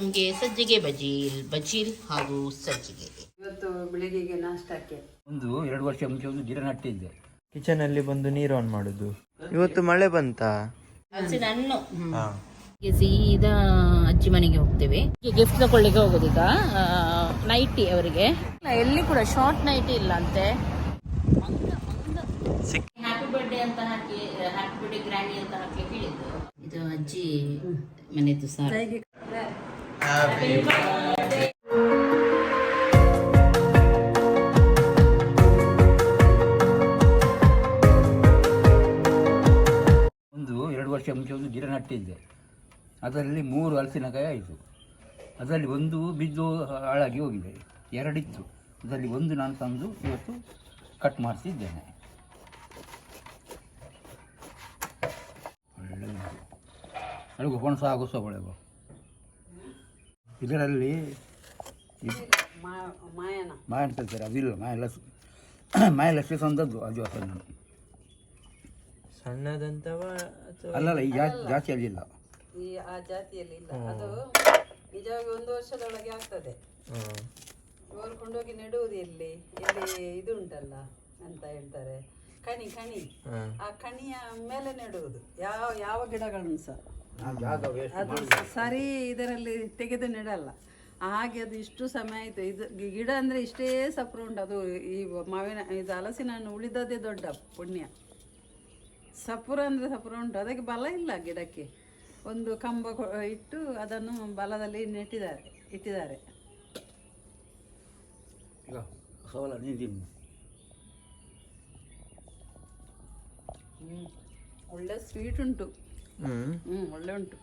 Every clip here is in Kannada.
ನಮಗೆ ಸಜ್ಜಿಗೆ ಬಜೀಲ್ ಬಜೀಲ್ ಹಾಗೂ ಸಜ್ಜಿಗೆ. ಇವತ್ತು ಬೆಳಿಗ್ಗೆಗೆ ನಾಷ್ಟಕ್ಕೆ. ಒಂದು ಎರಡು ವರ್ಷ ಮುಂಚೆ ಒಂದು ಗಿಡ ನಟ್ಟಿದ್ದೆ ಕಿಚನ್ ಅಲ್ಲಿ ಬಂದು ನೀರು ಆನ್ ಮಾಡುದು. ಇವತ್ತು ಮಳೆ ಬಂತಾ? ಹಲಸಿನ ಹಣ್ಣು ಸೀದಾ ಅಜ್ಜಿ ಮನೆಗೆ ಹೋಗ್ತೇವೆ. ಗಿಫ್ಟ್ ತಗೊಳ್ಳಿಕ್ಕೆ ಈಗ ನೈಟಿ ಅವರಿಗೆ. ಎಲ್ಲಿ ಕೂಡ ಶಾರ್ಟ್ ನೈಟಿ ಇಲ್ಲ ಅಂತೆ ಹ್ಯಾಪಿ ಬರ್ಡೇ ಅಂತ ಹಾಕಿ ಹ್ಯಾಪಿ ಬರ್ಡೇ ಗ್ರ್ಯಾಂಡಿ ಅಂತ ಹಾಕಿ ಹೇಳಿದ್ದು. ಇದು ಅಜ್ಜಿ ಮನೆದು ಸಾರ್. ಒಂದು ಎರಡು ವರ್ಷ ಮುಂಚೆ ಒಂದು ಗಿಡ ನಟ್ಟಿದ್ದೆ. ಅದರಲ್ಲಿ ಮೂರು ಹಲಸಿನಕಾಯಿ ಆಯಿತು. ಅದರಲ್ಲಿ ಒಂದು ಬಿದ್ದು ಹಾಳಾಗಿ ಹೋಗಿದೆ. ಎರಡಿತ್ತು. ಅದರಲ್ಲಿ ಒಂದು ನಾನು ತಂದು ಇವತ್ತು ಕಟ್ ಮಾಡಿಸಿದ್ದೇನೆ. ಒಳ್ಳೆ ಅಡುಗೆ ಪಣಸ ಆಗೋ ಸೊಬಳೆಗೋ ಇದರಲ್ಲಿ ಇದು ಮಾ- ಮಾಯನ. ಮಾಯನ್ ಕಲ್ತಾರೆ ಮಾಯ ಮಾಯಲಸ್ ಸಂದದ್ದು ಅದು ಅಸಲು ನಾನು. ಸಣ್ಣದಂತವ ಅಲ್ಲಲ್ಲ ಈ ಜಾತಿ ಜಾತಿಯಲ್ಲಿ ಇಲ್ಲ. ಈ ಆ ಜಾತಿಯಲ್ಲಿ ಇಲ್ಲ. ಅದು ನಿಜವಾಗಿ ಒಂದು ವರ್ಷದೊಳಗೆ ಆಗ್ತದೆ. ಇವರು ಕೊಂಡೋಗಿ ನೆಡುವುದು ಎಲ್ಲಿ? ಎಲ್ಲಿ ಇದು ಉಂಟಲ್ಲ ಅಂತ ಹೇಳ್ತಾರೆ. ಕಣಿ ಕಣಿ. ಹ್ಮ್. ಆ ಕಣಿಯ ಮೇಲೆ ನೆಡುವುದು. ಯಾವ ಯಾವ ಗಿಡಗಳನ್ನು ಸಹ. waste ಅದು ಸರಿ ಇದರಲ್ಲಿ ತೆಗೆದು ನೆಡಲ್ಲ. ಹಾಗೆ ಅದು ಇಷ್ಟು ಸಮಯ ಆಯಿತು. ಇದು ಗಿಡ ಅಂದರೆ ಇಷ್ಟೇ ಸಪ್ರ ಉಂಟು. ಅದು ಈ ಮಾವಿನ ಇದು ಹಲಸಿನ ಹಣ್ಣು ಉಳಿದದೇ ದೊಡ್ಡ ಪುಣ್ಯ. ಸಪುರ ಅಂದರೆ ಸಪುರ ಉಂಟು. ಅದಕ್ಕೆ ಬಲ ಇಲ್ಲ ಗಿಡಕ್ಕೆ. ಒಂದು ಕಂಬ ಇಟ್ಟು ಅದನ್ನು ಬಲದಲ್ಲಿ ನೆಟ್ಟಿದ್ದಾರೆ ಇಟ್ಟಿದ್ದಾರೆ. ಒಳ್ಳೆ ಸ್ವೀಟ್ ಉಂಟು. ಹ್ಞೂ ಒಳ್ಳೆ ಉಂಟು.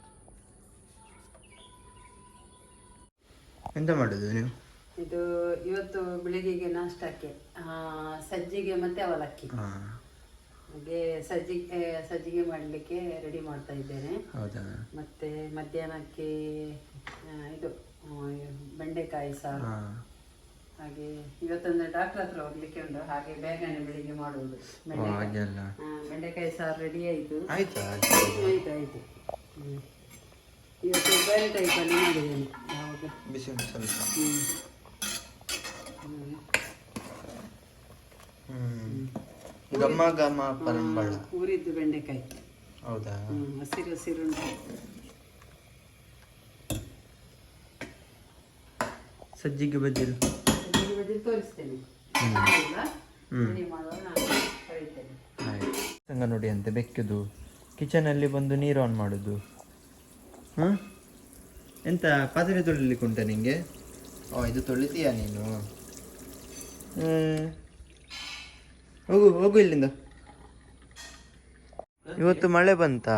ಎಂತ ಮಾಡುದು ನೀವು? ಇದು ಇವತ್ತು ಬೆಳಿಗ್ಗೆಗೆ ನಾಷ್ಟಕ್ಕೆ ಆ, ಸಜ್ಜಿಗೆ ಮತ್ತೆ ಅವಲಕ್ಕಿ. ಹಾಗೆ ಸಜ್ಜಿಗೆ ಸಜ್ಜಿಗೆ ಮಾಡಲಿಕ್ಕೆ ರೆಡಿ ಮಾಡ್ತಾ ಇದ್ದೇನೆ. ಹೌದಾ? ಮತ್ತೆ ಮಧ್ಯಾಹ್ನಕ್ಕೆ ಇದು ಬೆಂಡೆಕಾಯಿ ಸಾರು. ಹಾ. ಹಾಗೆ ಇವತ್ತೊಂದು ಡಾಕ್ಟರ್ ಹತ್ರ ಹೋಗ್ಲಿಕ್ಕೆ ಉಂಟು. ಹಾಗೆ ಬೇಗನೆ ಬೆಳಿಗ್ಗೆ ಮಾಡುವುದು. ಬೆಂಡೆಕಾಯಿ. ಹಾಗೆಲ್ಲ. ಬೆಂಡೆಕಾಯಿ ಸಾರು ರೆಡಿ ಆಯಿತು. ಆಯ್ತಾ ಆಯ್ತು. ಇವತ್ತು ಬೇರೆ ಟೈಪಲ್ಲಿ ಮಾಡಿದ್ದೇನೆ. ಯಾವಾಗ ಬಿಸಿ ಉಂಟು ಸ್ವಲ್ಪ. ಹ್ಮ್. ಹ್ಮ್. ಹ್ಮ್. ಗಮ್ಮ ಪರಂಬಳ ಊರಿದ್ದು ಬೆಂಡೆಕಾಯಿ. ಹೌದಾ? ಹ್ಮ್, ಹಸಿರು ಹಸಿರು ಉಂಟು. ಸಜ್ಜಿಗೆ ಬಜ್ಜಿಲ್ ತೋರಿಸ್ತೇನೆ. ಮಾಡುವಾಗ ನಾನು ಸಂಗ ನೋಡಿ ಅಂತೆ ಬೆಕ್ಕದು ಕಿಚನ್ ಅಲ್ಲಿ ಬಂದು ನೀರು ಆನ್ ಮಾಡುದು. ಹ್ಮ್ ಎಂತ ಪಾತ್ರೆ ತೊಳಿಲಿಕ್ಕೆ ಉಂಟ ನಿಂಗೆ? ಓ ಇದು ತೊಳಿತೀಯಾ ನೀನು? ಹ್ಮ್. ಹೋಗು ಹೋಗು ಇಲ್ಲಿಂದ. ಇವತ್ತು ಮಳೆ ಬಂತಾ?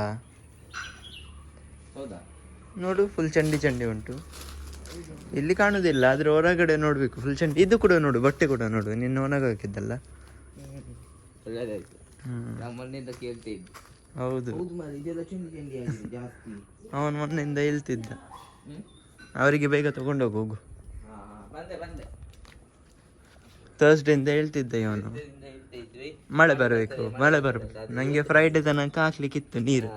ಹೌದಾ? ನೋಡು ಫುಲ್ ಚಂಡಿ ಚಂಡಿ ಉಂಟು. ಇಲ್ಲಿ ಕಾಣುದಿಲ್ಲ ಆದ್ರೆ ಹೊರಗಡೆ ನೋಡ್ಬೇಕು ಫುಲ್ ಚಂಡಿ ಇದು ಕೂಡ ನೋಡು ಬಟ್ಟೆ ಕೂಡ ನೋಡು ನಿನ್ನ ಒಣಗ ಹಾಕಿದ್ದಲ್ಲ. ಹೌದು. ಅವನು ಮೊನ್ನೆಯಿಂದ ಹೇಳ್ತಿದ್ದ. ಅವರಿಗೆ ಬೇಗ ತಗೊಂಡೋಗು ಹೋಗು ಥರ್ಸ್ಡೇ ಇಂದ ಹೇಳ್ತಿದ್ದ ಇವನು. ಮಳೆ ಬರಬೇಕು ಮಳೆ ಬರಬೇಕು ನಂಗೆ ಫ್ರೈಡೆ ತನಕ ಹಾಕ್ಲಿಕ್ಕಿತ್ತು ನೀರು.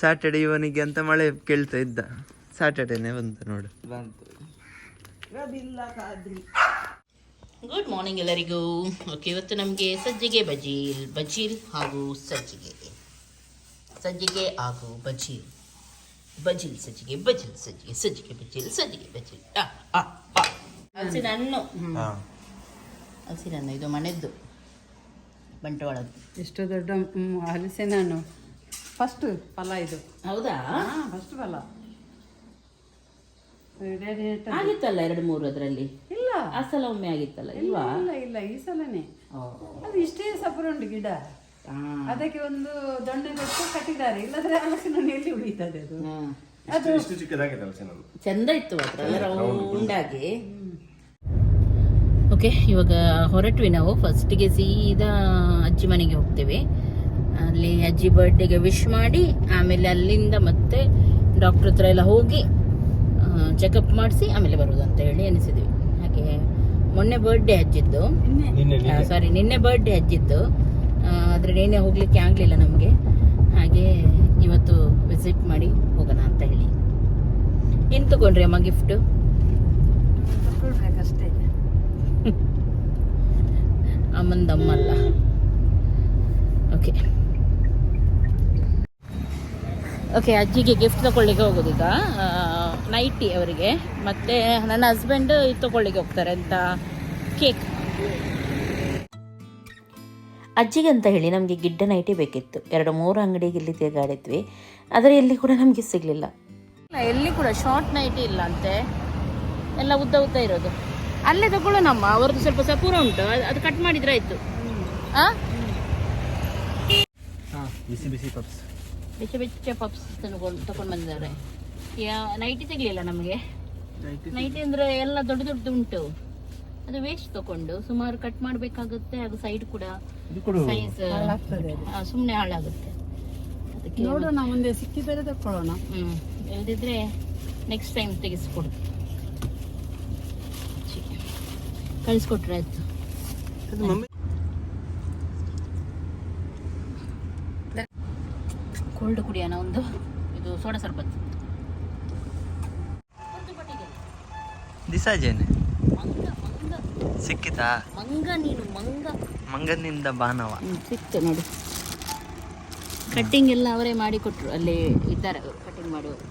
ಸ್ಯಾಟರ್ಡೆ ಇವನಿಗೆ ಅಂತ ಮಳೆ ಕೇಳ್ತಾ ಇದ್ದ. ಸ್ಯಾಟರ್ಡೇನೆ ಬಂತು ನೋಡು. ಬಂತು. ಗುಡ್ ಮಾರ್ನಿಂಗ್ ಎಲ್ಲರಿಗೂ. ಓಕೆ ಇವತ್ತು ನಮಗೆ ಸಜ್ಜಿಗೆ ಬಜೀಲ್ ಬಜೀಲ್ ಹಾಗೂ ಸಜ್ಜಿಗೆ. ಸಜ್ಜಿಗೆ ಹಾಗೂ ಬಜೀಲ್ ಬಜಿಲ್ ಸಜ್ಜಿಗೆ ಬಜಿಲ್ ಸಜ್ಜಿಗೆ ಸಜ್ಜಿಗೆ ಬಜಿಲ್ ಸಜ್ಜಿಗೆ ಬಜಿಲ್ ಹಸಿರನ್ನು ಹಣ್ಣು ಹಣ್ಣು ಇದು ಮನೆದ್ದು. ಬಂಟವಾಳದ್ದು. ಎಷ್ಟು ದೊಡ್ಡ ಹಲಸಿನ ಹಣ್ಣು ಫಸ್ಟ್ ಫಲ ಇದು. ಹೌದಾ? ಹಾಂ ಫಸ್ಟ್ ಫಲ. ಆಗಿತ್ತಲ್ಲ ಎರಡು ಮೂರು ಅದರಲ್ಲಿ? ಇಲ್ಲ. ಆ ಸಲ ಒಮ್ಮೆ ಆಗಿತ್ತಲ್ಲ ಇಲ್ವಾ? ಇಲ್ಲ ಇಲ್ಲ ಈ ಸಲನೇ. ಅದು ಇಷ್ಟೇ ಸಪುರ ಉಂಟು ಗಿಡ. ಆ. ಅದಕ್ಕೆ ಒಂದು ದೊಣ್ಣೆ ಕೊಟ್ಟು ಕಟ್ಟಿದ್ದಾರೆ. ಇಲ್ಲದ್ರೆ ಹಲಸಿನ ಹಣ್ಣು ಎಲ್ಲಿ ಉಳಿತದೆ ಅದು? ಅದು ಚಂದ ಇತ್ತು ಮಾತ್ರ ರೌಂಡಾಗಿ ಓಕೆ ಇವಾಗ ಹೊರಟ್ವಿ ನಾವು. ಫಸ್ಟಿಗೆ ಸೀದಾ ಅಜ್ಜಿ ಮನೆಗೆ ಹೋಗ್ತೇವೆ. ಅಲ್ಲಿ ಅಜ್ಜಿ ಬರ್ಡೇಗೆ ವಿಶ್ ಮಾಡಿ ಆಮೇಲೆ ಅಲ್ಲಿಂದ ಮತ್ತೆ ಡಾಕ್ಟರ್ ಹತ್ರ ಎಲ್ಲ ಹೋಗಿ ಚೆಕಪ್ ಮಾಡಿಸಿ ಆಮೇಲೆ ಬರುವುದು ಅಂತ ಹೇಳಿ ಎನಿಸಿದ್ವಿ ಹಾಗೆ ಮೊನ್ನೆ ಬರ್ಡೇ ಹಚ್ಚಿದ್ದು ಸಾರಿ ನಿನ್ನೆ ಬರ್ಡೇ ಅಜ್ಜಿದ್ದು. ಆದರೆ ಆದ್ರೆ ನಿನ್ನೆ ಹೋಗ್ಲಿಕ್ಕೆ ಆಗಲಿಲ್ಲ ನಮಗೆ. ಹಾಗೆ ಇವತ್ತು ವಿಸಿಟ್ ಮಾಡಿ ಹೋಗೋಣ ಅಂತ ಹೇಳಿ. ಏನು ತಗೊಂಡ್ರಿ ಅಮ್ಮ ಗಿಫ್ಟು ತಗೊಳ್ಬೇಕಷ್ಟೇ ಅಮ್ಮಂದು ಅಮ್ಮಲ್ಲ ಓಕೆ ಓಕೆ ಅಜ್ಜಿಗೆ ಗಿಫ್ಟ್ ತಗೊಳ್ಳಿಕ್ಕೆ ಹೋಗೋದೀಗ. ಈಗ ನೈಟಿ ಅವರಿಗೆ. ಮತ್ತು ನನ್ನ ಹಸ್ಬೆಂಡ್ ಇದು ತಗೊಳ್ಳಿಕ್ಕೆ ಹೋಗ್ತಾರೆ ಅಂತ ಕೇಕ್. ಅಜ್ಜಿಗೆ ಅಂತ ಹೇಳಿ ನಮಗೆ ಗಿಡ್ಡ ನೈಟಿ ಬೇಕಿತ್ತು. ಎರಡು ಮೂರು ಅಂಗಡಿಗೆ ಇಲ್ಲಿ ತಿರುಗಾಡಿದ್ವಿ. ಆದರೆ ಎಲ್ಲಿ ಕೂಡ ನಮಗೆ ಸಿಗಲಿಲ್ಲ. ಎಲ್ಲಿ ಕೂಡ ಶಾರ್ಟ್ ನೈಟಿ ಇಲ್ಲ ಅಂತೆ. ಎಲ್ಲ ಉದ್ದ ಉದ್ದ ಇರೋದು. ಅಲ್ಲೇ ತಗೊಳ್ಳೋಣಮ್ಮ ಅವ್ರದ್ದು ಸ್ವಲ್ಪ ಸಪೂರ ಉಂಟು. ಅದು ಕಟ್ ಮಾಡಿದ್ರೆ ಆಯ್ತು. ಆ? ಬಿಸಿ ಬಿಸಿ ಪಪ್ಸ್ ಬಿಸಿ ಬಿಸಿ ಪಪ್ಸ್ ತಗೊಂಡು ತಗೊಂಡು ಬಂದಿದ್ದಾರೆ. ನೈಟಿ ಸಿಗ್ಲಿಲ್ಲ ನಮಗೆ? ನೈಟಿ ಅಂದ್ರೆ ಎಲ್ಲ ದೊಡ್ಡ ದೊಡ್ಡದು ಉಂಟು. ಅದು ವೇಸ್ಟ್ ತಕೊಂಡು ಸುಮಾರು ಕಟ್ ಮಾಡಬೇಕಾಗುತ್ತೆ ಅದು ಸೈಡ್ ಕೂಡ ಇದು ಕೊಡು. ಸೈಜ್. ಸುಮ್ಮನೆ ಹಾಳಾಗುತ್ತೆ. ಅದಕ್ಕೆ ನೋಡೋಣ ಮುಂದೆ ಸಿಕ್ಕಿದರೆ ತಕೊಳ್ಳೋಣ ಹ್ಮ್ ಇಲ್ದಿದ್ರೆ ನೆಕ್ಸ್ಟ್ ಟೈಮ್ ತೆಗೆಸ್ಕೊಡು. ಕಳಿಸ್ಕೊಟ್ರೆ ಆಯ್ತು. ಕೋಲ್ಡ್ ಕುಡಿಯೋಣ ಒಂದು. ಇದು ಸೋಡಾ ಸರ್ಬತ್ ದಿಸಾಜೇನೆ? ಸಿಕ್ಕಿತಾ? ಮಂಗ ನೀನು ಮಂಗ. ಮಂಗನಿಂದ ಬಾನವ. ಸಿಕ್ತು ನೋಡಿ. ಕಟ್ಟಿಂಗ್ ಎಲ್ಲ ಅವರೇ ಮಾಡಿ ಕೊಟ್ಟರು ಅಲ್ಲಿ ಇದ್ದಾರೆ ಅವರು ಕಟ್ಟಿಂಗ್ ಮಾಡುವರು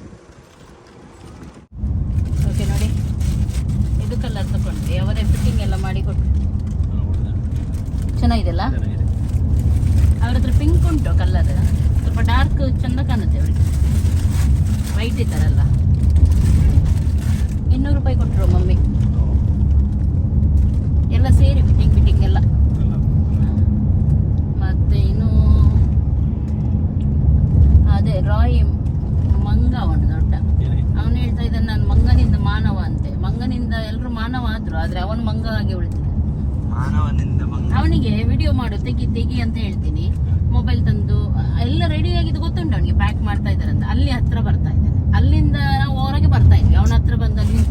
ಓಕೆ ನೋಡಿ. ಇದು ಕಲರ್ ತಗೊಂಡ್ವಿ ಅವರೇ ಫಿಟ್ಟಿಂಗ್ ಎಲ್ಲ ಮಾಡಿ ಕೊಟ್ರು ಚೆನ್ನಾಗಿದೆಲ್ಲ ಅವ್ರ ಹತ್ರ ಪಿಂಕ್ ಉಂಟು ಕಲರ್ ಸ್ವಲ್ಪ ಡಾರ್ಕ್ ಚಂದ ಕಾಣುತ್ತೆ ಅವ್ರಿಗೆ ವೈಟ್ ಇದ್ದಾರಲ್ಲ ಇನ್ನೂರು ರೂಪಾಯಿ ಕೊಟ್ಟರು ಮಮ್ಮಿ. ಎಲ್ಲ ಸೇರಿ ಫಿಟ್ಟಿಂಗ್ ಫಿಟ್ಟಿಂಗ್ ಎಲ್ಲ. ಮತ್ತೆ ಇನ್ನು ಅದೇ ರಾಯ್ ಮಂಗ ಅವನು ದೊಡ್ಡ. ಅವನು ಹೇಳ್ತಾ ಇದ್ದಾನೆ ನಾನು ಮಂಗನಿಂದ ಮಾನವ ಅಂತೆ. ಮಂಗನಿಂದ ಎಲ್ಲರೂ ಮಾನವ ಆದ್ರು ಆದ್ರೆ ಅವನು ಮಂಗ ಆಗಿ ಮಂಗ. ಅವನಿಗೆ ವಿಡಿಯೋ ಮಾಡು ತೆಗಿ ತೆಗಿ ಅಂತ ಹೇಳ್ತೀನಿ. ಮೊಬೈಲ್ ತಂದು ಎಲ್ಲ ರೆಡಿ ಆಗಿದ್ದು ಗೊತ್ತುಂಟು ಅವನಿಗೆ ಪ್ಯಾಕ್ ಮಾಡ್ತಾ ಇದ್ದಾರೆ ಅಂತ ಅಲ್ಲಿ ಹತ್ರ ಬರ್ತಾ ಇದ್ದಾನೆ. ಅಲ್ಲಿಂದ ನಾವು ಹೊರಗೆ ಬರ್ತಾ ಇದ್ವಿ. ಅವನ ಹತ್ರ ಬಂದು. ಅಲ್ಲಿ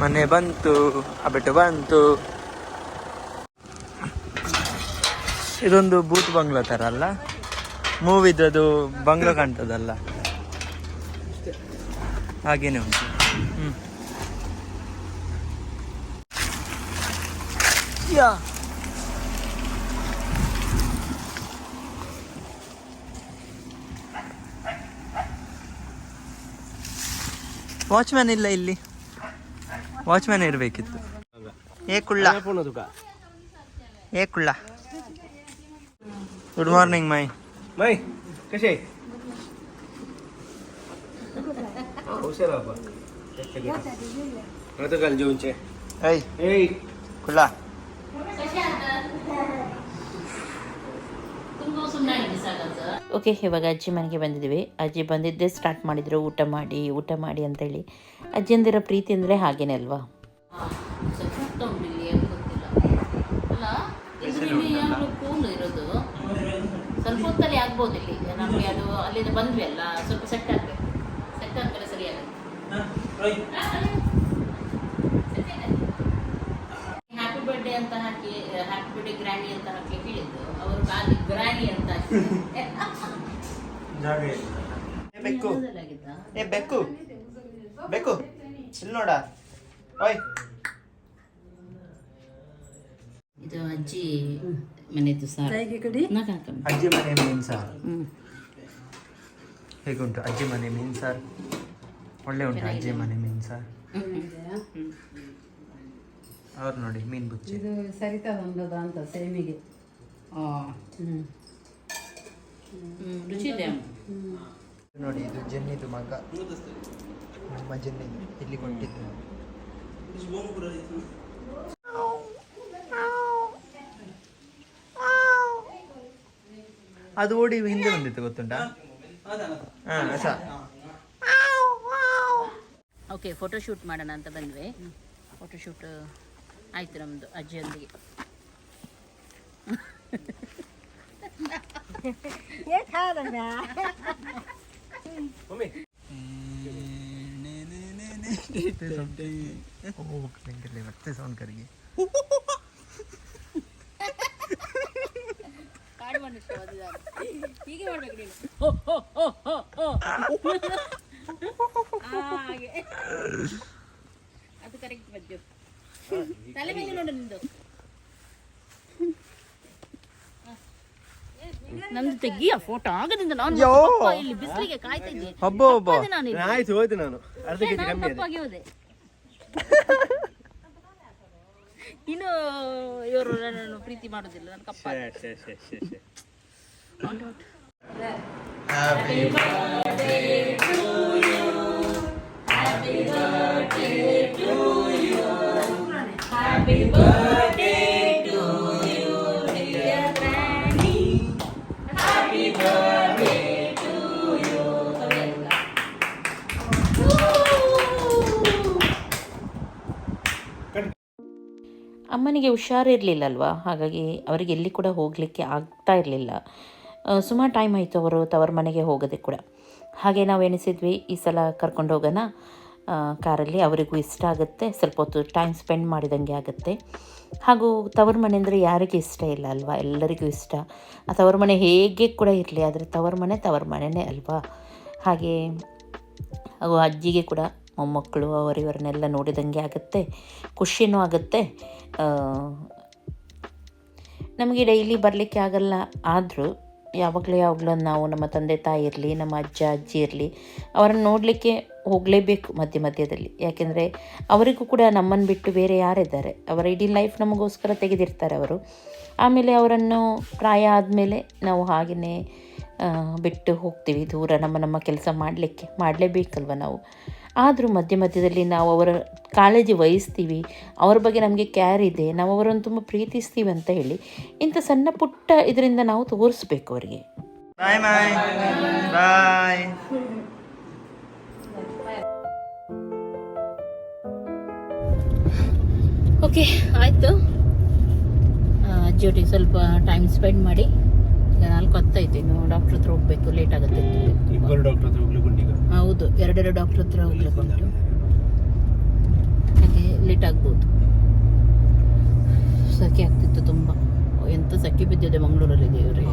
ಮನೆ ಬಂತು ಅಬಿಟ್ಟು ಬಂತು. ಇದೊಂದು ಬೂತ್ ಬಂಗ್ಲಾ ತರ ಅಲ್ಲ? ಮೂವಿದ್ದು ಬಂಗ್ಲ ಕಾಣ್ತದಲ್ಲ? ಹಾಗೇನೆ ಉಂಟು. ಹ್ಮ್. ವಾಚ್ಮ್ಯಾನ್ ಇಲ್ಲ ಇಲ್ಲಿ. ವಾಚ್ಮ್ಯಾನ್ ಇರಬೇಕಿತ್ತು. ಏ ಕುಳ್ಳ. ಗುಡ್ ಮಾರ್ನಿಂಗ್ ಮೈ ಮೈ ಕಶೆ. ಹುಷಾರಪ್ಪ ಕುಳ್ಳ. ಓಕೆ ಇವಾಗ ಅಜ್ಜಿ ಮನೆಗೆ ಬಂದಿದ್ದೀವಿ. ಅಜ್ಜಿ ಬಂದಿದ್ದೇ ಸ್ಟಾರ್ಟ್ ಮಾಡಿದ್ರು. ಊಟ ಮಾಡಿ ಊಟ ಮಾಡಿ ಅಂತೇಳಿ. ಅಜ್ಜಿಯಂದಿರೋ ಪ್ರೀತಿ ಅಂದರೆ ಹಾಗೇನೆ ಅಲ್ವಾ? ಸ್ವಲ್ಪ ಹೊತ್ತಲ್ಲಿ ಆಗ್ಬೋದು ಇಲ್ಲಿ. ನಮಗೆ ಅದು ಅಲ್ಲಿಂದ ಬಂದ್ವಿ ಅಲ್ಲ ಸ್ವಲ್ಪ ಸೆಟ್ ಆಗಬೇಕು. ಸೆಟ್ ಆದ್ಮೇಲೆ ಸರಿ ಆಗುತ್ತೆ ಹ್ಯಾಪಿ ಬರ್ಡೇ ಅಂತ ಹಾಕಿ ಹ್ಯಾಪಿ ಬರ್ಡೇ ಗ್ರಾನಿ ಅಂತ ಹಾಕಿ ಹೇಳಿದ್ದು. ಅವರು ಖಾಲಿ ಗ್ರಾನಿ ಅಂತ ಹಾಕಿ. ಬೆಕ್ಕು. ಏ ಬೆಕ್ಕು. ಬೆಕ್ಕು. ಇಲ್ಲಿ ನೋಡ. ಓಯ್. ಇದು ಅಜ್ಜಿ ಮನೆದು ಸಾರ್. ಅಜ್ಜಿ ಮನೆ ಮೀನ್ ಸಾರು. ಹ್ಮ್. ಹೇಗುಂಟು ಅಜ್ಜಿ ಮನೆ ಮೀನ್ ಸಾರು? ಒಳ್ಳೆ ಉಂಟು ಅಜ್ಜಿ ಮನೆ ಮೀನ್ ಸಾರು. ಅವ್ರು ನೋಡಿ ಮೀನು ಬುಚ್ಚಿ. ಇದು ಸರಿತಾ ಹೊಂದದ ಅಂತ ಸೇಮಿಗೆ. ಹ್ಮ್, ರುಚಿ ಇದೆ ನೋಡಿ ಇದು ಜೆನ್ನಿದು ಮಗ ನಮ್ಮ ಜೆನ್ನಿ ಇಲ್ಲಿ ಕೊಟ್ಟಿದ್ದು. ಅದು ಓಡಿ ಹಿಂದೆ ಬಂದಿತ್ತು ಗೊತ್ತುಂಟಾ? ಹಾಂ ಸ. ಓಕೆ ಫೋಟೋ ಶೂಟ್ ಮಾಡೋಣ ಅಂತ ಬಂದ್ವಿ. ಫೋಟೋ ಶೂಟ್ ಆಯ್ತು ನಮ್ಮದು ಅಜ್ಜಿಯೊಂದಿಗೆ ಮತ್ತೆ ಸೌಂಡ್ ಕರಿಗೆ ಕಾಡು ಮನುಷ್ಯ ಬಂದಿದ್ದಾನೆ ಹೀಗೆ ಮಾಡ್ಬೇಕು ನೀನು ಹೋ, ಹೋ, ಹೋ, ಹೋ, ಹೋ. ಆ, ಹಾಗೆ ಅದು ಕರೆಕ್ಟ್ ಬಜ್ಜು ತಲೆ ಮೇಲೆ ನೋಡು ನಿಂದು ನಂದು ತೆಗಿಯ ಫೋಟೋ ಆಗದಿಂದ ನಾನು ಅಪ್ಪ ಇಲ್ಲಿ ಬಿಸಿಲಿಗೆ ಕಾಯ್ತಾ ಇದ್ದೆ. ಹಬ್ಬ ಹಬ್ಬ. ತಪ್ಪಾದೆ ನಾನು ಇಲ್ಲಿ. ಆಯ್ತು ಹೋಯ್ತು ನಾನು. ಅರ್ಧ ನಾನು ಕಮ್ಮಿ ತಪ್ಪಾಗಿ ಹೋದೆ. ಇನ್ನು ಇವರು ನನ್ನನ್ನು ಪ್ರೀತಿ ಮಾಡೋದಿಲ್ಲ ನಾನು ಕಪ್ಪ. ಛೇ, ಛೇ, ಛೇ, ಛೇ. ಅಮ್ಮನಿಗೆ ಹುಷಾರಿರಲಿಲ್ಲಲ್ವ? ಹಾಗಾಗಿ ಅವರಿಗೆ ಎಲ್ಲಿ ಕೂಡ ಹೋಗಲಿಕ್ಕೆ ಆಗ್ತಾ ಇರಲಿಲ್ಲ. ಸುಮಾರು ಟೈಮ್ ಆಯಿತು ಅವರು ತವರ ಮನೆಗೆ ಹೋಗೋದೆ ಕೂಡ. ಹಾಗೆ ನಾವು ಎಣಿಸಿದ್ವಿ, ಈ ಸಲ ಕರ್ಕೊಂಡು ಹೋಗೋಣ. ಕಾರಲ್ಲಿ ಅವರಿಗೂ ಇಷ್ಟ ಆಗುತ್ತೆ. ಸ್ವಲ್ಪ ಹೊತ್ತು ಟೈಮ್ ಸ್ಪೆಂಡ್ ಮಾಡಿದಂಗೆ ಆಗುತ್ತೆ. ಹಾಗೂ ತವರು ಮನೆ ಅಂದರೆ ಯಾರಿಗೆ ಇಷ್ಟ ಇಲ್ಲ ಅಲ್ವಾ? ಎಲ್ಲರಿಗೂ ಇಷ್ಟ. ಆ ತವರು ಮನೆ ಹೇಗೆ ಕೂಡ ಇರಲಿ, ಆದರೆ ತವರ ಮನೆ ತವರ ಮನೆಯೇ ಅಲ್ವಾ? ಹಾಗೆ ಹಾಗೂ ಅಜ್ಜಿಗೆ ಕೂಡ ಮೊಮ್ಮಕ್ಕಳು, ಅವರಿವರನ್ನೆಲ್ಲ ನೋಡಿದಂಗೆ ಆಗುತ್ತೆ. ಖುಷಿನೂ ಆಗುತ್ತೆ. ನಮಗೆ ಡೈಲಿ ಬರಲಿಕ್ಕೆ ಆಗಲ್ಲ. ಆದರೂ ಯಾವಾಗಲೂ ಯಾವಾಗಲೂ ನಾವು ನಮ್ಮ ತಂದೆ ತಾಯಿ ಇರಲಿ, ನಮ್ಮ ಅಜ್ಜ, ಅಜ್ಜಿ ಇರಲಿ, ಅವರನ್ನು ನೋಡಲಿಕ್ಕೆ ಹೋಗಲೇಬೇಕು ಮಧ್ಯ ಮಧ್ಯದಲ್ಲಿ. ಯಾಕೆಂದರೆ ಅವರಿಗೂ ಕೂಡ ನಮ್ಮನ್ನು ಬಿಟ್ಟು ಬೇರೆ ಯಾರಿದ್ದಾರೆ? ಅವರ ಇಡೀ ಲೈಫ್ ನಮಗೋಸ್ಕರ ತೆಗೆದಿರ್ತಾರೆ ಅವರು. ಆಮೇಲೆ ಅವರನ್ನು ಪ್ರಾಯ ಆದಮೇಲೆ ನಾವು ಹಾಗೆಯೇ ಬಿಟ್ಟು ಹೋಗ್ತೀವಿ. ದೂರ ನಮ್ಮ ನಮ್ಮ ಕೆಲಸ ಮಾಡಲಿಕ್ಕೆ, ಮಾಡಲೇಬೇಕಲ್ವ ನಾವು? ಆದರೂ ಮಧ್ಯ ಮಧ್ಯದಲ್ಲಿ ನಾವು ಅವರ ಕಾಳಜಿ ವಹಿಸ್ತೀವಿ. ಅವ್ರ ಬಗ್ಗೆ ನಮಗೆ ಕ್ಯಾರ್ ಇದೆ. ನಾವು ಅವರನ್ನು ತುಂಬ ಪ್ರೀತಿಸ್ತೀವಿ ಅಂತ ಹೇಳಿ ಇಂಥ ಸಣ್ಣ ಪುಟ್ಟ ಇದರಿಂದ ನಾವು ತೋರಿಸ್ಬೇಕು ಅವರಿಗೆ. ಬಾಯ್ ಬಾಯ್ ಬಾಯ್ ಓಕೆ ಆಯಿತು. ಅಜ್ಜಿಯೊಟ್ಟಿಗೆ ಸ್ವಲ್ಪ ಟೈಮ್ ಸ್ಪೆಂಡ್ ಮಾಡಿ. ಈಗ ನಾಲ್ಕು ಹತ್ತೈತೆ ಇನ್ನು ಡಾಕ್ಟ್ರ್ ಹತ್ರ ಹೋಗ್ಬೇಕು. ಲೇಟ್ ಆಗುತ್ತೆ ಹೌದು ಎರಡೆರಡು ಡಾಕ್ಟರ್ ಹತ್ರ ಹೋಗ್ಲಿಕ್ಕೆ ಉಂಟು. ಹಾಗೆ ಲೇಟ್ ಆಗ್ಬೋದು. ಸೆಕೆ ಆಗ್ತಿತ್ತು ತುಂಬ. ಎಂತ ಸೆಕೆ ಬಿದ್ದಿದೆ ಮಂಗಳೂರಲ್ಲಿ ದೇವರೇ.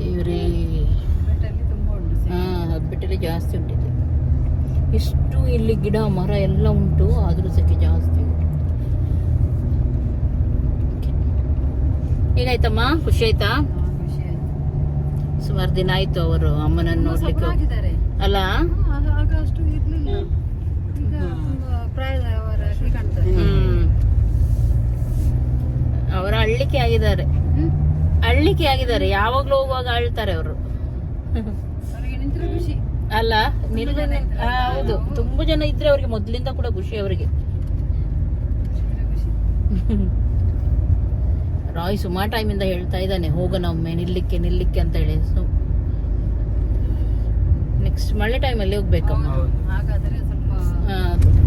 ದೇವರೇ. ಹಾಂ ಹಬ್ಬಿಟ್ಟಲ್ಲಿ ಜಾಸ್ತಿ ಉಂಟಿದೆ. ಇಷ್ಟು ಇಲ್ಲಿ ಗಿಡ ಮರ ಎಲ್ಲ ಉಂಟು ಆದರೂ ಸೆಕೆ ಜಾಸ್ತಿ ಉಂಟು. ಹೇಗಾಯ್ತಮ್ಮ ಖುಷಿ ಆಯ್ತಾ? ಸುಮಾರು ದಿನ ಆಯ್ತು ಅವರು ಅಮ್ಮನನ್ನು ನೋಡ್ಲಿಕ್ಕೆ. ಅಲ್ಲ? ಆಗ ಅಷ್ಟು ಇರ್ಲಿಲ್ಲ. ಈಗ ತುಂಬಾ ಪ್ರಾಯದವರಾಗಿ ಕಾಣ್ತಾರೆ ಹ್ಮ್. ಅವರ ಅಳ್ಳಿಕೆ ಆಗಿದ್ದಾರೆ? ಅಳ್ಳಿಕೆ ಆಗಿದ್ದಾರೆ. ಯಾವಾಗ್ಲೂ ಹೋಗುವಾಗ ಅಳ್ತಾರೆ ಅವರು. ಅಲ್ಲ ಹೌದು. ತುಂಬಾ ಜನ ಇದ್ರೆ ಅವ್ರಿಗೆ ಮೊದ್ಲಿಂದ ಕೂಡ ಖುಷಿ ಅವರಿಗೆ. ರಾಯ್ ಸುಮಾರು ಟೈಮಿಂದ ಹೇಳ್ತಾ ಇದ್ದಾನೆ ಹೋಗೋಣ ಒಮ್ಮೆ ನಿಲ್ಲಿಕ್ಕೆ ನಿಲ್ಲಿಕ್ಕೆ ಅಂತ ಹೇಳಿ. ನೆಕ್ಸ್ಟ್ ಮಳೆ ಟೈಮಲ್ಲಿ ಹೋಗ್ಬೇಕಮ್ಮ. ಹಾಗಾದ್ರೆ ಸ್ವಲ್ಪ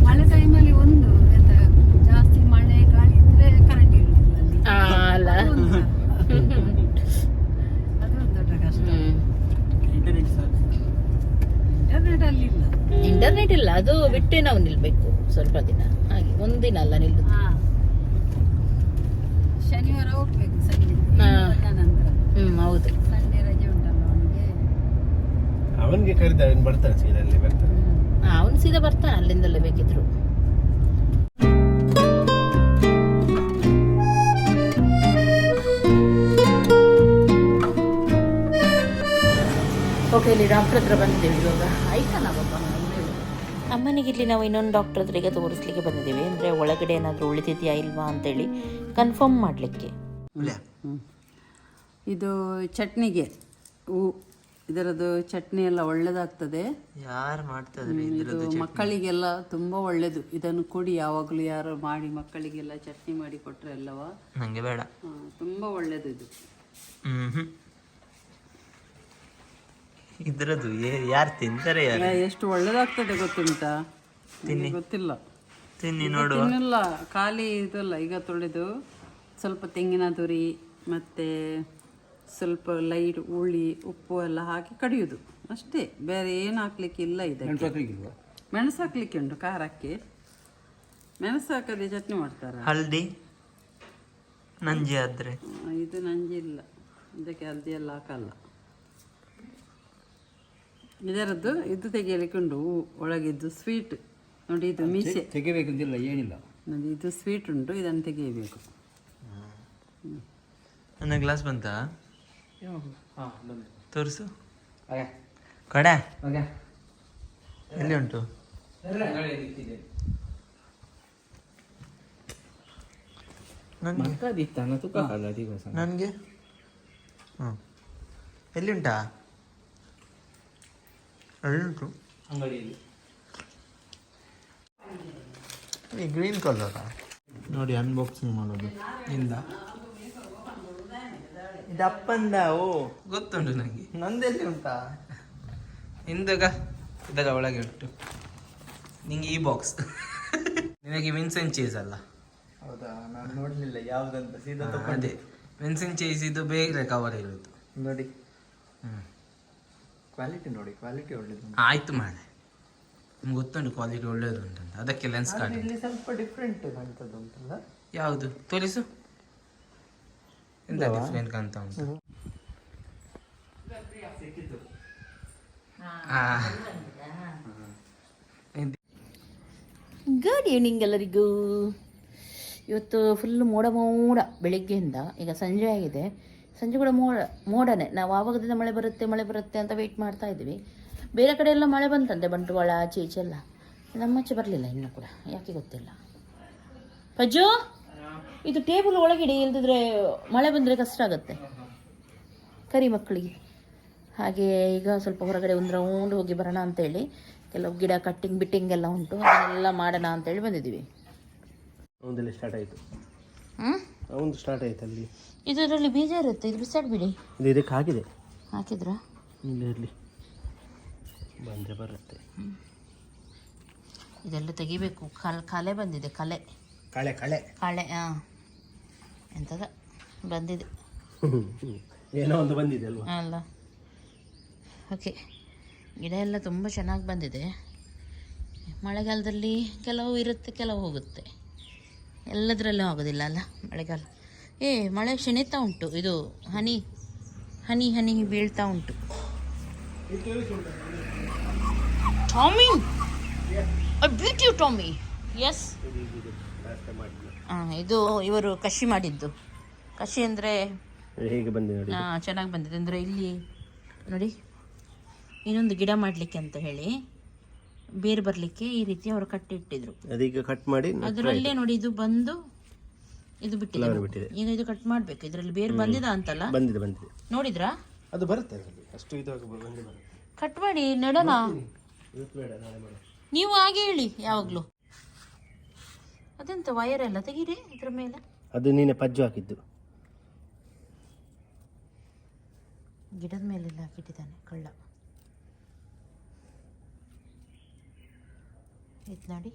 ಮಳೆ ಟೈಮಲ್ಲಿ ಒಂದು ಜಾಸ್ತಿ ಮಳೆ ಗಾಳಿ ಇದ್ರೆ ಕರೆಂಟ್ ಇರುವುದಿಲ್ಲ ಅಲ್ಲಿ. ಅದೊಂದು ದೊಡ್ಡ ಕಷ್ಟ. ಹ್ಮ್. ಇಂಟರ್ನೆಟ್ ಅಲ್ಲಿ ಇಲ್ಲ. ಇಂಟರ್ನೆಟ್ ಇಲ್ಲ. ಅದು ಬಿಟ್ಟೆ ನಾವು ನಿಲ್ಬೇಕು ಸ್ವಲ್ಪ ದಿನ. ಹಾಗೆ ಒಂದಿನ ಅಲ್ಲ ನಿಲ್ಲುದು. ಶನಿವಾರ ಹೋಗ್ಬೇಕು ಸಂಜೆ. ನಂತರ. ಹ್ಮ್ ಹೌದು ಸಂಡೆ ರಜೆ ಉಂಟಲ್ಲ ಅವನಿಗೆ ಅವನಿಗೆ ಕರೀತಾರೆ ಅವನು ಬರ್ತಾನೆ ಸೀದಾ ಅಲ್ಲಿ ಬರ್ತಾನೆ. ಅವನು ಸೀದಾ ಬರ್ತಾನೆ ಅಲ್ಲಿಂದಲೇ ಬೇಕಿದ್ರು. ಓಕೆ ಇಲ್ಲಿ ಡಾಕ್ಟರ್ ಹತ್ರ ಬಂದಿದ್ದೇವೆ ಇವಾಗ. ಆಯ್ತಾ ಅಮ್ಮನಿಗೆ ಇಲ್ಲಿ ನಾವು ಇನ್ನೊಂದು ಡಾಕ್ಟರ್ ಹತ್ರ ಈಗ ತೋರಿಸ್ಲಿಕ್ಕೆ ಬಂದಿದ್ದೀವಿ. ಅಂದರೆ ಒಳಗಡೆ ಏನಾದರೂ ಉಳಿದಿದೆಯಾ ಇಲ್ವಾ ಅಂತೇಳಿ ಕನ್ಫರ್ಮ್ ಮಾಡಲಿಕ್ಕೆ. ಇದು ಚಟ್ನಿಗೆ ಹೂ ಇದರದ್ದು ಚಟ್ನಿ ಎಲ್ಲ ಒಳ್ಳೇದಾಗ್ತದೆ. ಯಾರು ಮಾಡ್ತಾರೆ ಇದು ಮಕ್ಕಳಿಗೆಲ್ಲ ತುಂಬಾ ಒಳ್ಳೇದು. ಇದನ್ನು ಕೊಡಿ ಯಾವಾಗಲೂ ಯಾರು ಮಾಡಿ ಮಕ್ಕಳಿಗೆಲ್ಲ ಚಟ್ನಿ ಮಾಡಿ ಕೊಟ್ರೆ ಅಲ್ಲವಾ? ನಂಗೆ ಬೇಡ. ತುಂಬಾ ಒಳ್ಳೇದು ಇದು. ಇದರದ್ದು ಯಾರು ತಿಂತಾರೆ ಎಷ್ಟು ಒಳ್ಳೇದಾಗ್ತದೆ ಗೊತ್ತುಂಟಾ? ತಿನ್ನಿ. ಗೊತ್ತಿಲ್ಲ. ತಿನ್ನಿ ನೋಡು ಖಾಲಿ ಇದಲ್ಲ ಈಗ ತೊಳೆದು ಸ್ವಲ್ಪ ತೆಂಗಿನ ತುರಿ ಮತ್ತೆ ಸ್ವಲ್ಪ ಲೈಟ್ ಹುಳಿ ಉಪ್ಪು ಎಲ್ಲ ಹಾಕಿ ಕಡಿಯೋದು. ಅಷ್ಟೇ ಬೇರೆ ಏನು ಹಾಕ್ಲಿಕ್ಕೆ ಇಲ್ಲ ಇದಕ್ಕೆ. ಮೆಣಸು ಹಾಕ್ಲಿಕ್ಕೆ ಉಂಟು ಖಾರಕ್ಕೆ. ಮೆಣಸು ಹಾಕದೆ ಚಟ್ನಿ ಮಾಡ್ತಾರೆ? ಹಲ್ದಿ ನಂಜಿ ಆದರೆ. ಇದು ನಂಜಿ ಇಲ್ಲ. ಇದಕ್ಕೆ ಹಲ್ದಿ ಎಲ್ಲ ಹಾಕಲ್ಲ. ಇದರದ್ದು ಇದು ತೆಗೆಯಲಿಕ್ಕೆ ಉಂಟು ಒಳಗಿದ್ದು ಸ್ವೀಟ್ ನೋಡಿ ಇದು ಮೀಸೆ. ತೆಗಿಬೇಕಂತಿಲ್ಲ ಏನಿಲ್ಲ. ನೋಡಿ ಇದು ಸ್ವೀಟ್ ಉಂಟು ಇದನ್ನು ತೆಗೆಯಬೇಕು. ನನ್ನ ಗ್ಲಾಸ್ ಬಂತಾ? ತೋರಿಸು. ಕಡೆ. ಎಲ್ಲಿ ಉಂಟು? ನನಗೆ? ಹ್ಞೂ ಎಲ್ಲಿ ಉಂಟಾ? ಎಲ್ಲಿ ಉಂಟು? ಅಂಗಡಿಯಲ್ಲಿ. ಈ ಗ್ರೀನ್ ಕಲರ್ ನೋಡಿ ಅನ್ಬಾಕ್ಸಿಂಗ್ ಮಾಡೋದು. ಇಂದ ಇದು ಅಪ್ಪಂದ ಓ ಗೊತ್ತುಂಟು ನನಗೆ ನಂದೆಲ್ಲಿ ಉಂಟಾ? ಇಂದಾಗ ಇದರ ಒಳಗೆ ಉಂಟು. ನಿಂಗೆ ಈ ಬಾಕ್ಸ್ ನಿನಗೆ ವಿನ್ಸೆಂಟ್ ಚೀಸ್ ಅಲ್ಲ. ಹೌದಾ? ನಾನು ನೋಡಲಿಲ್ಲ ಯಾವುದಂತ. ಸೀದಾ ಅದೇ. ವಿನ್ಸೆಂಟ್ ಚೀಸ್ ಇದು ಬೇಗ ಕವರ್ ಇರೋದು. ನೋಡಿ. ಹ್ಮ್. ಕ್ವಾಲಿಟಿ ನೋಡಿ. ಕ್ವಾಲಿಟಿ ಒಳ್ಳೇದು ಆಯ್ತು ಮಾಡೆ ನಿಮ್ಗೆ ಗೊತ್ತುಂಟು ಕ್ವಾಲಿಟಿ ಒಳ್ಳೇದು ಉಂಟಂತ ಅದಕ್ಕೆ ಲೆನ್ಸ್ ಕಾರ್ಡ್ ಇಲ್ಲಿ ಸ್ವಲ್ಪ ಡಿಫ್ರೆಂಟ್ ಕಾಣ್ತದೆ ಉಂಟಲ್ಲ? ಯಾವುದು? ತೋರಿಸು. ಎಂತ ಡಿಫ್ರೆಂಟ್ ಕಾಣ್ತಾ ಉಂಟು. ಆ. ಇದು- ಗುಡ್ ಈವ್ನಿಂಗ್ ಎಲ್ಲರಿಗೂ. ಇವತ್ತು ಫುಲ್ ಮೋಡ ಮೋಡ ಬೆಳಿಗ್ಗೆಯಿಂದ ಈಗ ಸಂಜೆ ಆಗಿದೆ. ಸಂಜೆ ಕೂಡ ಮೋಡ ಮೋಡನೇ. ನಾವು ಆವಾಗದಿಂದ ಮಳೆ ಬರುತ್ತೆ ಮಳೆ ಬರುತ್ತೆ ಅಂತ ವೆಯ್ಟ್ ಮಾಡ್ತಾ ಇದ್ದೀವಿ. ಬೇರೆ ಕಡೆ ಎಲ್ಲ ಮಳೆ ಬಂತಂತೆ ಬಂಟ್ವಾಳ ಆಚೆ ಈಚೆ ಎಲ್ಲ ನಮ್ಮಚೆ ಬರಲಿಲ್ಲ ಇನ್ನೂ ಕೂಡ. ಯಾಕೆ ಗೊತ್ತಿಲ್ಲ. ಪಜ್ಜು ಇದು ಟೇಬಲ್ ಒಳಗಿಡಿ ಇಲ್ದಿದ್ರೆ ಮಳೆ ಬಂದರೆ ಕಷ್ಟ ಆಗುತ್ತೆ. ಕರಿ ಮಕ್ಕಳಿಗೆ. ಹಾಗೆ ಈಗ ಸ್ವಲ್ಪ ಹೊರಗಡೆ ಒಂದು ರೌಂಡ್ ಹೋಗಿ ಬರೋಣ ಅಂತೇಳಿ. ಕೆಲವು ಗಿಡ ಕಟ್ಟಿಂಗ್ ಬಿಟ್ಟಿಂಗ್ ಎಲ್ಲ ಉಂಟು. ಅದನ್ನೆಲ್ಲ ಮಾಡೋಣ ಅಂತೇಳಿ ಬಂದಿದ್ದೀವಿ. ಸ್ಟಾರ್ಟ್ ಆಯಿತು. ಹ್ಞೂ ಅವನು ಸ್ಟಾರ್ಟ್ ಆಯ್ತು ಅಲ್ಲಿ. ಇದರಲ್ಲಿ ಬೀಜ ಇರುತ್ತೆ. ಇದು ಬಿಸಾಡ್ಬಿಡಿ ಇದು ಇದಕ್ಕೆ ಹಾಕಿದೆ. ಹಾಕಿದ್ರಾ? ಇಲ್ಲಿ ಇರಲಿ. ಬಂದರೆ ಬರುತ್ತೆ. ಇದೆಲ್ಲ ತೆಗಿಬೇಕು. ಕಲ್ ಕಲೆ ಬಂದಿದೆ. ಕಲೆ. ಕಳೆ ಕಳೆ. ಕಳೆ ಹಾಂ. ಎಂಥದ ಬಂದಿದೆ. ಏನೋ ಒಂದು ಬಂದಿದೆ ಅಲ್ವಾ? ಅಲ್ಲ. ಓಕೆ ಗಿಡ ಎಲ್ಲ ತುಂಬ ಚೆನ್ನಾಗಿ ಬಂದಿದೆ. ಮಳೆಗಾಲದಲ್ಲಿ ಕೆಲವು ಇರುತ್ತೆ ಕೆಲವು ಹೋಗುತ್ತೆ. ಎಲ್ಲದರಲ್ಲೂ ಆಗೋದಿಲ್ಲ ಅಲ್ಲ ಮಳೆಗಾಲ? ಏ ಮಳೆ ಕ್ಷಣಿತಾ ಉಂಟು. ಇದು ಹನಿ ಹನಿ ಹನಿ ಬೀಳ್ತಾ ಉಂಟು. ಟಾಮಿ ಬ್ಯೂಟಿ ಟಾಮಿ ಎಸ್ ಹಾಂ ಇದು ಇವರು ಕಷಿ ಮಾಡಿದ್ದು. ಕಷಿ ಅಂದರೆ ಹೇಗೆ ಬಂದಿದೆ ನೋಡಿ ಚೆನ್ನಾಗಿ ಬಂದಿದೆ. ಅಂದರೆ ಇಲ್ಲಿ ನೋಡಿ ಇನ್ನೊಂದು ಗಿಡ ಮಾಡಲಿಕ್ಕೆ ಅಂತ ಹೇಳಿ ಬೇರು ಬರಲಿಕ್ಕೆ ಈ ರೀತಿ ಅವರು ಕಟ್ಟಿಟ್ಟಿದ್ರು. ಅದೀಗ ಕಟ್ ಮಾಡಿ ಅದರಲ್ಲೇ ನೋಡಿ ಇದು ಬಂದು ಇದು ಬಿಟ್ಟಿದೆ. ಈಗ ಇದು ಕಟ್ ಮಾಡಬೇಕು. ಇದರಲ್ಲಿ ಬೇರು ಬಂದಿದ ಅಂತಲ್ಲ? ಬಂದಿದೆ ಬಂದಿದೆ. ನೋಡಿದ್ರಾ? ಅದು ಬರುತ್ತೆ ಅದರಲ್ಲಿ. ಅಷ್ಟು ಇದಾಗ ಬಂದು ಬರುತ್ತೆ ಕಟ್ ಮಾಡಿ ನೆಡೋಣ. ಇವತ್ತು ಬೇಡ ನಾಳೆ ಮಾಡಿ ನೀವು ಹಾಗೆ ಹೇಳಿ ಯಾವಾಗಲೂ. ಅದೆಂತ ವೈರ್ ಎಲ್ಲ ತೆಗೀರಿ ಇದ್ರ ಮೇಲೆ? ಅದು ನೀನೆ ಪಜ್ಜು ಹಾಕಿದ್ದು. ಗಿಡದ ಮೇಲೆಲ್ಲ ಹಾಕಿಟ್ಟಿದ್ದಾನೆ ಕಳ್ಳ. ಇದು ನೋಡಿ.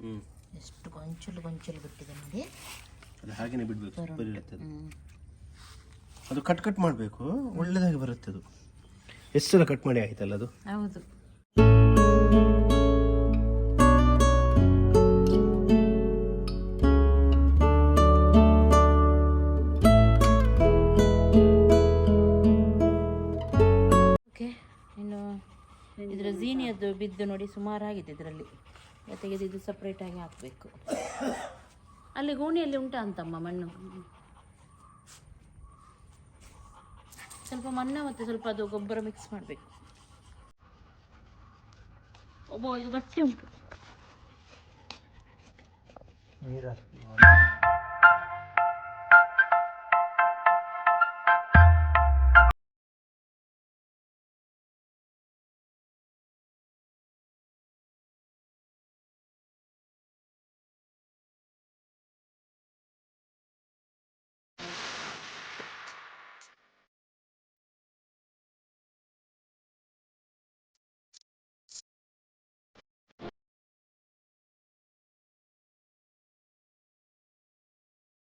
ಹ್ಞೂ ಎಷ್ಟು ಗೊಂಚಲು ಗೊಂಚಲು ಬಿಟ್ಟಿದೆ ನೋಡಿ. ಅದು ಹಾಗೇನೆ ಬಿಡಬೇಕು ಸೂಪರ್ ಇರುತ್ತೆ ಅದು ಅದು ಕಟ್ ಕಟ್ ಮಾಡಬೇಕು ಒಳ್ಳೆದಾಗಿ ಬರುತ್ತೆ ಅದು ಎಷ್ಟು ಸಲ ಕಟ್ ಮಾಡಿ ಆಯ್ತಲ್ಲ ಅದು? ಹೌದು. ಬಿದ್ದು ನೋಡಿ ಸುಮಾರಾಗಿದೆ ಇದರಲ್ಲಿ. ತೆಗೆದು ಇದು ಸಪ್ರೇಟಾಗಿ ಹಾಕಬೇಕು. ಅಲ್ಲಿ ಗೋಣಿಯಲ್ಲಿ ಉಂಟಾ ಅಂತಮ್ಮ ಮಣ್ಣು? ಸ್ವಲ್ಪ ಮಣ್ಣು ಮತ್ತು ಸ್ವಲ್ಪ ಅದು ಗೊಬ್ಬರ ಮಿಕ್ಸ್ ಮಾಡಬೇಕು. ಒಬ್ಬ ಇದು ಗಟ್ಟಿ ಉಂಟು.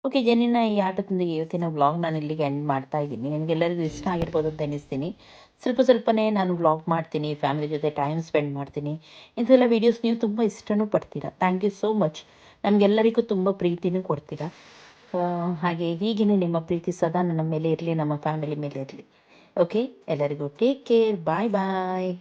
ಓಕೆ ಜನಿನ ಈ ಆಟದೊಂದಿಗೆ ಇವತ್ತಿನ ವ್ಲಾಗ್ ನಾನು ಇಲ್ಲಿಗೆ ಎಂಡ್ ಮಾಡ್ತಾ ಇದ್ದೀನಿ. ನಿಮಗೆಲ್ಲರಿಗೂ ಇಷ್ಟ ಆಗಿರ್ಬೋದು ಅಂತ ಅನ್ನಿಸ್ತೀನಿ ಸ್ವಲ್ಪ ಸ್ವಲ್ಪನೇ ನಾನು ವ್ಲಾಗ್ ಮಾಡ್ತೀನಿ ಫ್ಯಾಮಿಲಿ ಜೊತೆ ಟೈಮ್ ಸ್ಪೆಂಡ್ ಮಾಡ್ತೀನಿ. ಇಂಥೆಲ್ಲ ವೀಡಿಯೋಸ್ ನೀವು ತುಂಬ ಇಷ್ಟನೂ ಪಡ್ತೀರಾ? ಥ್ಯಾಂಕ್ ಯು ಸೋ ಮಚ್ ನಮಗೆಲ್ಲರಿಗೂ ತುಂಬ ಪ್ರೀತಿನೂ ಕೊಡ್ತೀರಾ? ಹಾಗೆ ಹೀಗೇ ನಿಮ್ಮ ಪ್ರೀತಿ ಸದಾ ನನ್ನ ಮೇಲೆ ಇರಲಿ, ನಮ್ಮ ಫ್ಯಾಮಿಲಿ ಮೇಲೆ ಇರಲಿ. ಓಕೆ ಎಲ್ಲರಿಗೂ ಟೇಕ್ ಕೇರ್ ಬಾಯ್ ಬಾಯ್